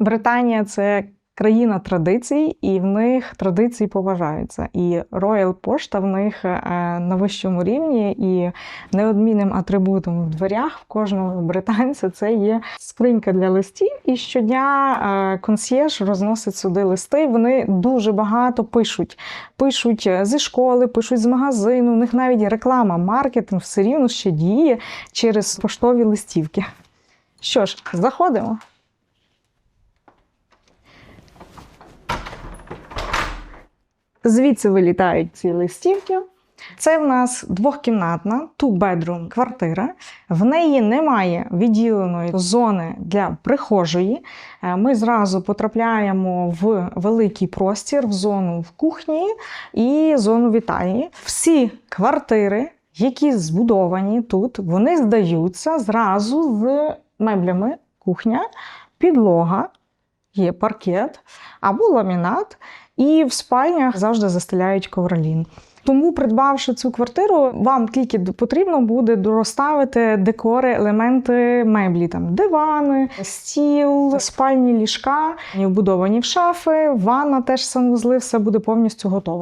Британія це країна традицій, і в них традиції поважаються. І Royal Пошта в них е, на вищому рівні, і неодмінним атрибутом в дверях в кожного британця це є скринька для листів. І щодня е, консьєрж розносить сюди листи. Вони дуже багато пишуть. Пишуть е, зі школи, пишуть з магазину. У них навіть реклама, маркетинг все рівно ще діє через поштові листівки. Що ж, заходимо. Звідси вилітають ці листівки. Це в нас двохкімнатна two-bedroom квартира. В неї немає відділеної зони для прихожої. Е, Ми зразу потрапляємо в великий простір, в зону в кухні і зону вітальні. Всі квартири, які збудовані тут, вони здаються зразу з меблями кухня, підлога, є паркет або ламінат. І в спальнях завжди застеляють ковролін. Тому, придбавши цю квартиру, вам тільки потрібно буде розставити декори, елементи меблі, там дивани, стіл, спальні ліжка, вбудовані в шафи, ванна теж санвузли, все буде повністю готове.